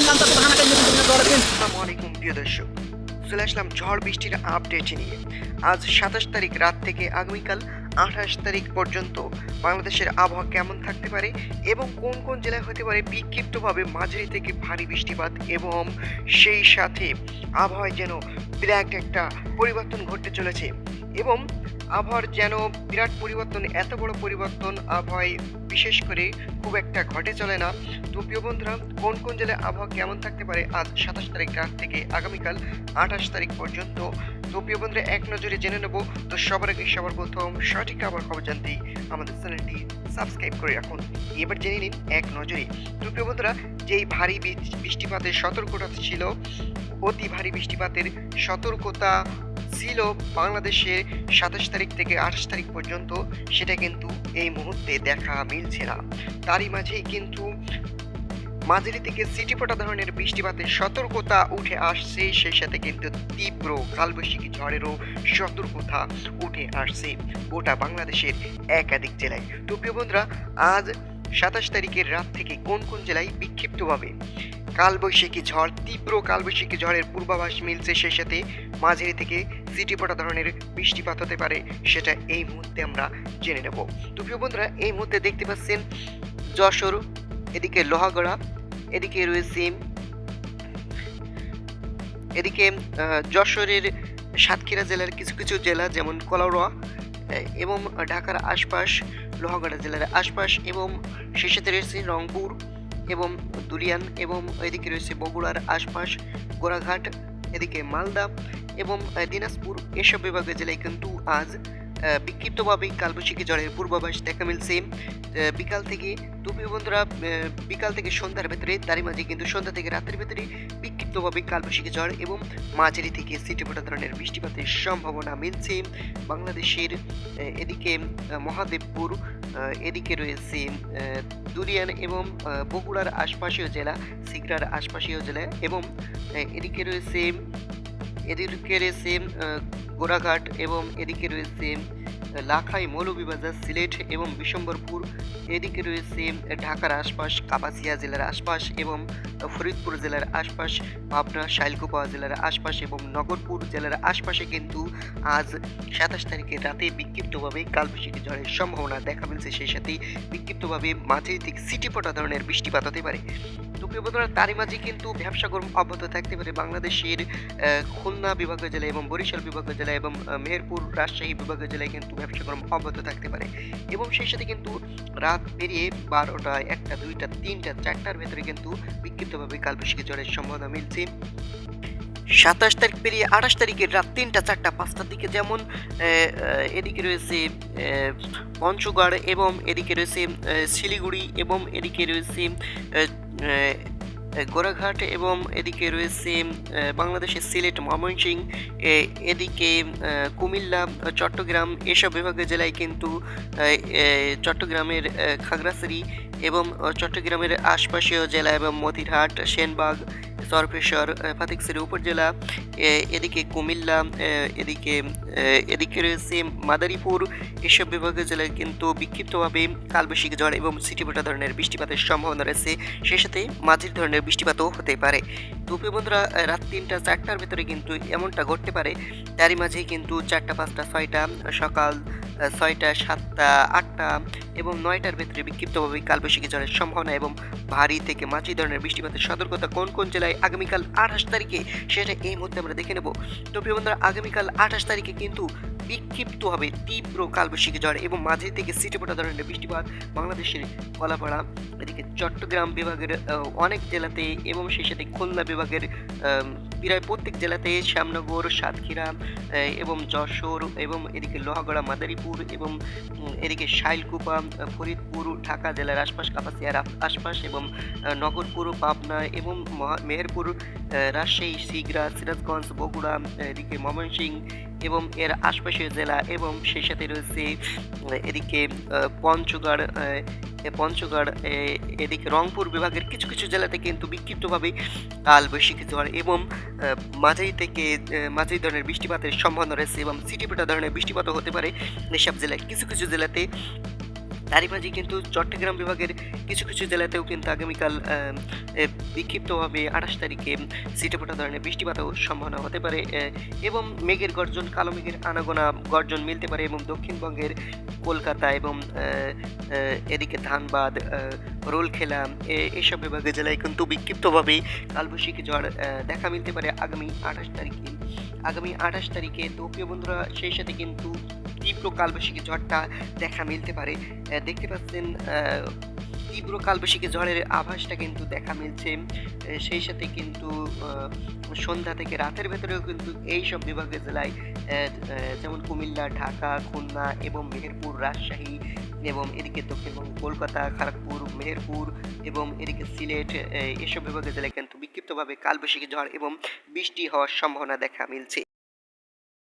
আসসালামু আলাইকুম প্রিয় দর্শক চলে আসলাম ঝড় বৃষ্টির আপডেট নিয়ে আজ সাতাশ তারিখ রাত থেকে আগামীকাল আঠাশ তারিখ পর্যন্ত বাংলাদেশের আবহাওয়া কেমন থাকতে পারে এবং কোন কোন জেলায় হতে পারে বিক্ষিপ্তভাবে মাঝারি থেকে ভারী বৃষ্টিপাত এবং সেই সাথে আবহাওয়ায় যেন বিরাট একটা পরিবর্তন ঘটতে চলেছে এবং আবহাওয়ার যেন বিরাট পরিবর্তন, এত বড় পরিবর্তন আবহাওয়ায় বিশেষ করে খুব একটা ঘটে চলে না। তো প্রিয় বন্ধুরা, কোন কোন জেলায় আবহাওয়া কেমন থাকতে পারে আজ সাতাশ তারিখ রাত থেকে আগামীকাল আঠাশ তারিখ পর্যন্ত? তো প্রিয় বন্ধুরা, এক নজরে জেনে নেব। তো সবার আগে সবার প্রথম সঠিক আবার খবর জানতেই আমাদের চ্যানেলটি সাবস্ক্রাইব করে রাখুন। এবার জেনে নিন এক নজরে। তো প্রিয় বন্ধুরা, যেই ভারী বৃষ্টিপাতের সতর্কতা ছিল, অতি ভারী বৃষ্টিপাতের সতর্কতা ছিল বাংলাদেশের সাতাশ তারিখ থেকে আঠাশ তারিখ পর্যন্ত, সেটা কিন্তু এই মুহূর্তে দেখা মিলছে না। তারই মাঝেই কিন্তু মাঝারি থেকে সিটিপোটা ধরনের বৃষ্টিপাতের সতর্কতা উঠে আসছে, সেই সাথে কিন্তু তীব্র কালবৈশাখী ঝড়েরও সতর্কতা উঠে আসছে গোটা বাংলাদেশের একাধিক জেলায়। তো প্রিয় বন্ধুরা, আজ সাতাশ তারিখের রাত থেকে কোন কোন জেলায় বিক্ষিপ্তভাবে কালবৈশাখী ঝড় তীব্র কালবৈশাখী ঝড়ের পূর্বাভাস মিলছে সেই সাথে মাঝারি থেকে সিটিপোটা ধরনের বৃষ্টিপাত হতে পারে সেটা এই মুহূর্তে আমরা জেনে নেব। তো প্রিয় বন্ধুরা এই মুহূর্তে দেখতে পাচ্ছেন যশোর এদিকে লোহাগড়া এদিকে রয়েছে এদিকে যশোরের সাতক্ষীরা জেলার কিছু কিছু জেলা যেমন আহ, এবং ঢাকার আশপাশ, লোহাগড়া জেলার আশপাশ এবং সেই সাথে রয়েছে রংপুর এবং দুলিয়ান এবং এদিকে রয়েছে বগুড়ার আশপাশ, গোড়াঘাট, এদিকে মালদা এবং দিনাজপুর এসব বিভাগের জেলায় কিন্তু আজ বিক্ষিপ্তভাবে কালবৈশাখী জ্বরের পূর্বাভাস দেখা মিলছে। বিকাল থেকে দুপুর বন্ধুরা বিকাল থেকে সন্ধ্যার ভেতরে, তারই মাঝে কিন্তু সন্ধ্যা থেকে রাতের ভেতরে বিক্ষিপ্তভাবে কালবৈশাখী জ্বর এবং মাঝারি থেকে সিটিপোটা ধরনের বৃষ্টিপাতের সম্ভাবনা মিলছে। বাংলাদেশের এদিকে মহাদেবপুর এদিকে রয়েছে দুরিয়ান এবং বগুড়ার আশপাশীয় জেলা, সিগড়ার আশপাশীয় জেলা এবং এদিকে রয়েছে এদিকে রয়েছে আহ, গোড়াঘাট এবং এদিকে রয়েছে লাখাই মৌলভীবাজার সিলেট এবং বিশম্বরপুর। এদিকে রয়েছে ঢাকার আশপাশ কাপাসিয়া জেলার আশপাশ এবং ফরিদপুর জেলার আশপাশ পাবনা শাইলকুপা জেলার আশপাশ এবং নগরপুর জেলার আশপাশে কিন্তু আজ সাতাশ তারিখে রাতে বিক্ষিপ্তভাবে কালবৈশাখী ঝড়ের সম্ভাবনা দেখা মিলছে। সেই সাথেই বিক্ষিপ্তভাবে মাঝারি থেকে সিটিপটা ধরনের বৃষ্টিপাত হতে পারে। তো প্রিয় বন্ধুরা তারই মাঝে কিন্তু ব্যবসা গরম অব্যাহত থাকতে পারে বাংলাদেশের খুলনা বিভাগীয় জেলা এবং বরিশাল বিভাগীয় জেলা এবং মেহেরপুর, রাজশাহী বিভাগীয় জেলায় কিন্তু ব্যবসা গরম অব্যাহত থাকতে পারে। এবং সেই সাথে কিন্তু রাত পেরিয়ে বারোটা একটা, দুইটা, তিনটা, চারটার ভেতরে কিন্তু বিক্ষিপ্তভাবে কালবৈশাখী ঝড়ের সম্ভাবনা মিলছে। সাতাশ তারিখ পেরিয়ে আঠাশ তারিখের রাত তিনটা, চারটা, পাঁচটার দিকে যেমন এদিকে রয়েছে পঞ্চগড় এবং এদিকে রয়েছে শিলিগুড়ি এবং এদিকে রয়েছে গোরাঘাট এবং এদিকে রয়েছে বাংলাদেশের সিলেট ময়মনসিং এদিকে কুমিল্লা, চট্টগ্রাম এসব বিভাগের জেলায় কিন্তু চট্টগ্রামের খাগড়াছড়ি এবং চট্টগ্রামের আশপাশীয় জেলা এবং মতিরহাট, সেনবাগ সরফেশ্বর আহ, ফটিকছড়ি উপজেলা এদিকে কুমিল্লা এদিকে এদিকে রয়েছে মাদারীপুর এসব বিভাগের জেলায় কিন্তু বিক্ষিপ্তভাবে কালবৈশাখী ঝড় এবং সিটিপোটা ধরনের বৃষ্টিপাতের সম্ভাবনা রয়েছে। সেই সাথে মাঝারি ধরনের বৃষ্টিপাতও হতে পারে। তো বন্ধুরা রাত তিনটা চারটার ভিতরে কিন্তু এমনটা ঘটতে পারে তারই মাঝে কিন্তু চারটা পাঁচটা ছয়টা সকাল ছয়টা সাতটা আটটা এবং নয়টার ভেতরে বিক্ষিপ্তভাবে কালবৈশাখী ঝড়ের সম্ভাবনা এবং ভারী থেকে মাঝারি ধরনের বৃষ্টিপাতের সতর্কতা কোন কোন জেলায় আগামীকাল আঠাশ তারিখে, সেটা এই মুহূর্তে আমরা দেখে নেব। তো প্রিয় বন্ধুরা, আগামীকাল আঠাশ তারিখে কিন্তু বিক্ষিপ্তভাবে তীব্র কালবৈশাখী ঝড় এবং মাঝারি থেকে সিটিপোটা ধরনের বৃষ্টিপাত। বাংলাদেশের কলাপাড়া, এদিকে চট্টগ্রাম বিভাগের অনেক জেলাতে এবং সেই সাথে খুলনা বিভাগের প্রায় প্রত্যেক জেলাতে শ্যামনগর, সাতক্ষীরা এবং যশোর এবং এদিকে লোহাগড়া, মাদারীপুর এবং এদিকে শাইলকুপা, ফরিদপুর, ঢাকা জেলার আশপাশ, কাপাসিয়ার আশপাশ এবং নগরপুর, পাবনা এবং মেহেরপুর রাজশাহী, সিগড়া, সিরাজগঞ্জ, বগুড়া, এদিকে ময়মনসিংহ এবং এর আশপাশের জেলা এবং সেই সাথে রয়েছে এদিকে পঞ্চগড় পঞ্চগড় এদিকে রংপুর বিভাগের কিছু কিছু জেলাতে কিন্তু বিক্ষিপ্তভাবে কাল বৈশিক্ষিত হয় এবং মাঝারি থেকে মাঝারি ধরনের বৃষ্টিপাতের সম্ভাবনা রয়েছে এবং সিটিপেটা ধরনের বৃষ্টিপাতও হতে পারে। এসব জেলায় কিছু কিছু জেলাতে তারই মাঝে কিন্তু চট্টগ্রাম বিভাগের কিছু কিছু জেলাতেও কিন্তু আগামীকাল বিক্ষিপ্তভাবে আঠাশ তারিখে সিটেপোটা ধরনের বৃষ্টিপাতও সম্ভাবনা হতে পারে এবং মেঘের গর্জন, কালো মেঘের আনাগোনা গর্জন মিলতে পারে, এবং দক্ষিণবঙ্গের কলকাতা এবং এদিকে ধানবাদ রোলখেলা এসব বিভাগের জেলায় কিন্তু বিক্ষিপ্তভাবে কালবৈশাখী ঝড় দেখা মিলতে পারে আগামী আঠাশ তারিখে। আগামী আঠাশ তারিখে তো প্রিয় বন্ধুরা, সেই সাথে কিন্তু তীব্র কালবৈশাখী ঝড়টা দেখা মিলতে পারে। দেখতে পাচ্ছেন তীব্র কালবৈশাখী ঝড়ের আভাসটা কিন্তু দেখা মিলছে। সেই সাথে কিন্তু সন্ধ্যা থেকে রাতের ভেতরেও কিন্তু এই সব বিভাগের জেলায় যেমন কুমিল্লা, ঢাকা, খুলনা এবং মেহেরপুর, রাজশাহী এবং এদিকে দক্ষিণবঙ্গ কলকাতা খড়গপুর মেহেরপুর এবং এদিকে সিলেট এসব বিভাগের জেলায় কিন্তু বিক্ষিপ্তভাবে কালবৈশাখী ঝড় এবং বৃষ্টি হওয়ার সম্ভাবনা দেখা মিলছে।